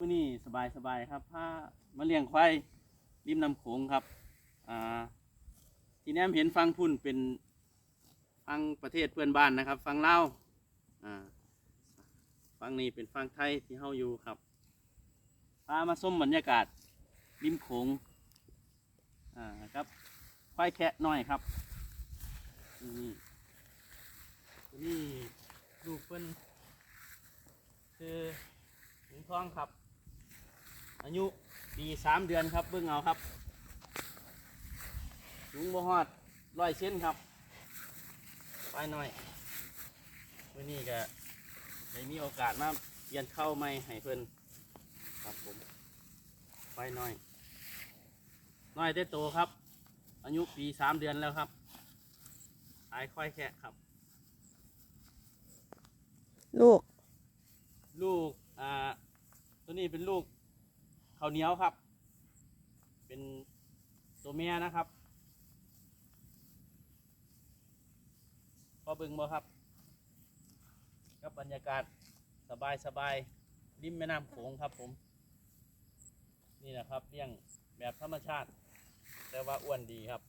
มื้อนี้สบายสบายครับพามาเลี้ยงควายริมน้ำโขงครับ อ่า ที่แนมเห็นฟังพุ่นเป็นฟังประเทศเพื่อนบ้านนะครับ ฟังเล่าอ่าฟังนี้เป็นฟังไทยที่เฮาอยู่ครับพามาชมบรรยากาศริมโขงอ่าครับควายแคะน้อยครับนี่ตัวนี้ลูกเพิ่นคือหงทองครับ อายุปีสามเดือนครับเบิ่งเอาครับสูงบ่ฮอดร้อยเซนครับ ไปหน่อยวันนี้ก็ได้มีโอกาสมาเปลี่ยนเข้าไม่ให้เพิ่นครับผม ไปหน่อยน้อยได้โตครับ อายุปีสามเดือนแล้วครับอายค่อยแค่ครับ ลูก ลูก อ่า ตัวนี้เป็นลูก ข้าวเหนียวครับ เป็นตัวเมียนะครับพอเบึงบ่ครับกับบรรยากาศสบายสบายริมแม่น้ำโขงครับผม นี่นะครับเลี้ยงแบบธรรมชาติ แต่ว่าอ้วนดีครับ